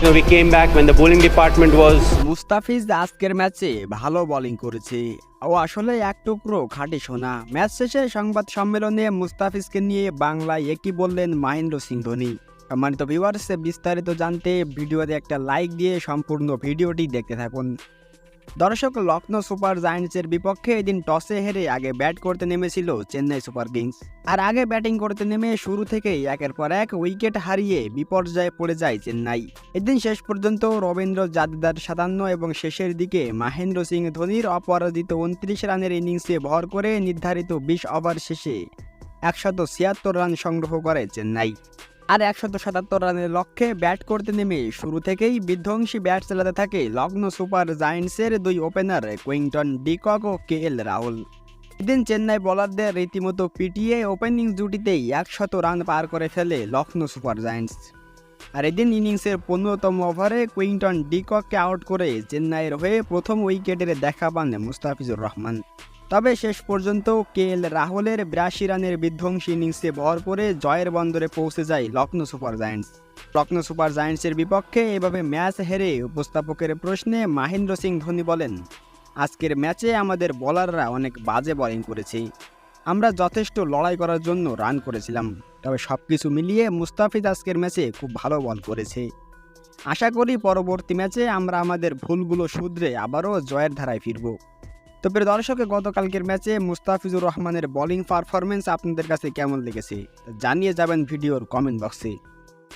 You know, we Mustafiz আজকের ম্যাচে ভালো বোলিং করেছে। ও আসলে এক টুকরো খাঁটি সোনা। ম্যাচ শেষে সংবাদ সম্মেলনে মুস্তাফিজকে নিয়ে বাংলায় একই বললেন মহেন্দ্র সিং ধোনি। সম্মানিত ভিউয়ার্স বিস্তারিত জানতে ভিডিওতে একটা লাইক দিয়ে সম্পূর্ণ ভিডিওটি দেখতে থাকুন। দর্শক লখনৌ সুপার জায়ান্টসের বিপক্ষে এদিন টসে হেরে আগে ব্যাট করতে নেমেছিল চেন্নাই সুপার কিংস। আর আগে ব্যাটিং করতে নেমে শুরু থেকেই একের পর এক উইকেট হারিয়ে বিপর্যয়ে পড়ে যায় চেন্নাই। এদিন শেষ পর্যন্ত রবীন্দ্র জাদেদার সাতান্ন এবং শেষের দিকে মাহেন্দ্র সিং ধোনির অপরাজিত উনত্রিশ রানের ইনিংসে ভর করে নির্ধারিত বিশ ওভার শেষে একশত ছিয়াত্তর রান সংগ্রহ করে চেন্নাই। আর একশত সাতাত্তর রানের লক্ষ্যে ব্যাট করতে নেমে শুরু থেকেই বিধ্বংসী ব্যাট চালাতে থাকে লখনৌ সুপার জায়ান্টসের দুই ওপেনার কুইংটন ডিকক ও কে এল রাহুল। এদিন চেন্নাই বোলারদের রীতিমতো পিটিয়ে ওপেনিং জুটিতেই একশত রান পার করে ফেলে লখনৌ সুপার জায়ান্টস। আর এদিন ইনিংসের পনেরোতম ওভারে কুইন্টন ডিককে আউট করে চেন্নাইয়ের হয়ে প্রথম উইকেটের দেখা পান মুস্তাফিজুর রহমান। তবে শেষ পর্যন্ত কে এল রাহুলের বিরাশি রানের বিধ্বংসী ইনিংসে ভর করে জয়ের বন্দরে পৌঁছে যায় Lucknow super giants. Lucknow super জায়ান্টসের বিপক্ষে এভাবে ম্যাচ হেরে উপস্থাপকের প্রশ্নে মাহেন্দ্র সিং ধোনি বলেন, আজকের ম্যাচে আমাদের বোলাররা অনেক বাজে বোলিং করেছে। আমরা যথেষ্ট লড়াই করার জন্য রান করেছিলাম। তবে সব কিছু মিলিয়ে মুস্তাফিজ আজকের ম্যাচে খুব ভালো বল করেছে। আশা করি পরবর্তী ম্যাচে আমরা আমাদের ভুলগুলো শুধরে আবারও জয়ের ধারায় ফিরব। তো প্রিয় দর্শকে, গতকালকের ম্যাচে মুস্তাফিজুর রহমানের বোলিং পারফরমেন্স আপনাদের কাছে কেমন লেগেছে? জানিয়ে যাবেন ভিডিওর কমেন্ট বক্সে